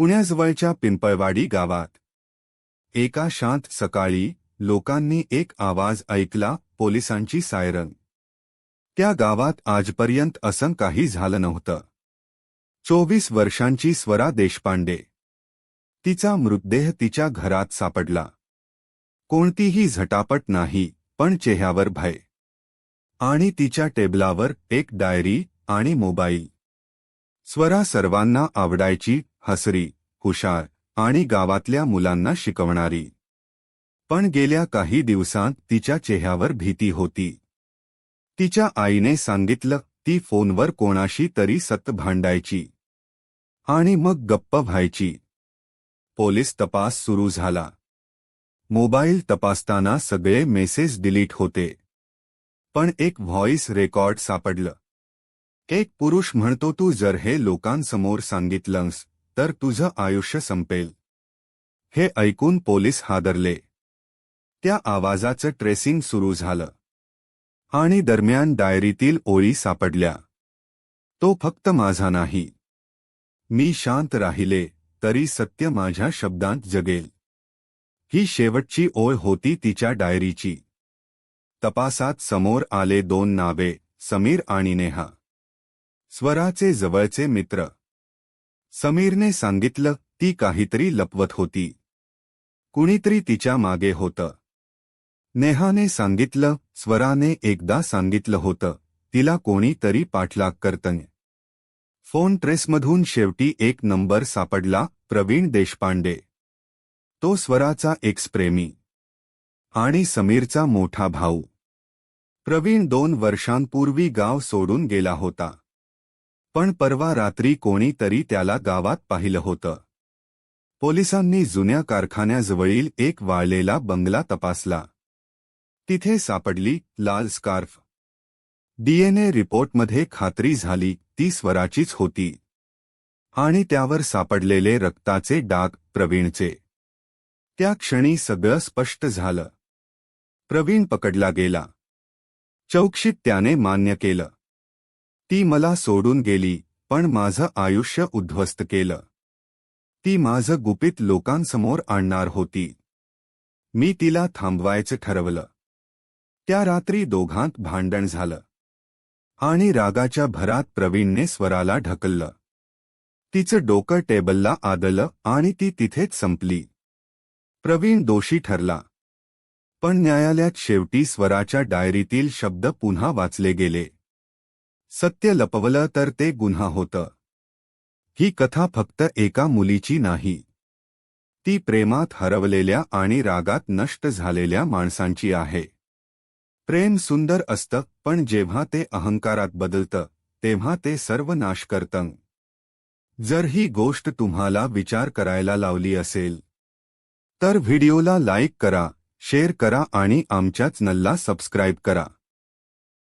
पुण्याजवळच्या पिंपळवाडी गावात. एका शांत सकाळी लोकांनी एक आवाज ऐकला पोलिसांची सायरन. त्या गावात आजपर्यंत असं काही झालं नव्हतं. चोवीस वर्षांची स्वरा देशपांडे. तिचा मृतदेह तिच्या घरात सापडला. कोणतीही झटापट नाही पण चेह्यावर भय. आणि तिच्या टेबलावर एक डायरी आणि मोबाईल. स्वरा सर्वांना आवडायची हसरी, हुशार आणि गावातल्या मुलांना शिकवणारी. पण गेल्या काही दिवसांत तिच्या चेहऱ्यावर भीती होती. तिच्या आईने सांगितलं, ती फोनवर कोणाशी तरी सत भांडायची आणि मग गप्प व्हायची. पोलीस तपास सुरू झाला. मोबाईल तपासताना सगळे मेसेज डिलीट होते. पण एक व्हॉइस रेकॉर्ड सापडलं. एक पुरुष म्हणतो तू जर हे लोकांसमोर सांगितलंस तर तुझं आयुष्य संपेल. हे ऐकून पोलीस हादरले. त्या आवाजाचं ट्रेसिंग सुरू झालं. आणि दरम्यान डायरीतील ओळी सापडल्या. तो फक्त माझा नाही. मी शांत राहिले तरी सत्य माझ्या शब्दांत जगेल. ही शेवटची ओळ होती तिच्या डायरीची. तपासात समोर आले दोन नावे समीर आणि नेहा. स्वराचे जवळचे मित्र. समीरने सांगितलं ती काहीतरी लपवत होती. कुणीतरी तिच्यामागे होतं. नेहाने सांगितलं स्वराने एकदा सांगितलं होतं तिला कोणीतरी पाठलाग करतंय. फोन ट्रेसमधून शेवटी एक नंबर सापडला प्रवीण देशपांडे. तो स्वराचा एक्सप्रेमी आणि समीरचा मोठा भाऊ. प्रवीण दोन वर्षांपूर्वी गाव सोडून गेला होता. पण परवा रात्री कोणीतरी त्याला गावात पाहिलं होतं. पोलिसांनी जुन्या कारखान्याजवळील एक वाळलेला बंगला तपासला. तिथे सापडली लाल स्कार्फ. डीएनए रिपोर्टमध्ये खात्री झाली ती स्वराचीच होती. आणि त्यावर सापडलेले रक्ताचे डाग प्रवीणचे. त्या क्षणी सगळं स्पष्ट झालं. प्रवीण पकडला गेला. चौकशीत त्याने मान्य केलं. ती मला सोडून गेली पण माझं आयुष्य उद्ध्वस्त केलं. ती माझं गुपित लोकांसमोर आणणार होती. मी तिला थांबवायचं ठरवलं. त्या रात्री दोघांत भांडण झालं. आणि रागाच्या भरात प्रवीणने स्वराला ढकललं. तिचं डोकं टेबलला आदलं आणि ती तिथेच संपली. प्रवीण दोषी ठरला. पण न्यायालयात शेवटी स्वराच्या डायरीतील शब्द पुन्हा वाचले गेले. सत्य लपवलं तर ते गुन्हा होतं. ही कथा फक्त एका मुलीची नाही. ती प्रेमात हरवलेल्या आणि रागात नष्ट झालेल्या माणसांची आहे. प्रेम सुंदर असतं पण जेव्हा ते अहंकारात बदलतं तेव्हा ते सर्व नाश करतं. जर ही गोष्ट तुम्हाला विचार करायला लावली असेल तर व्हिडिओला लाईक करा शेअर करा आणि आमच्याच नल्ला सबस्क्राईब करा.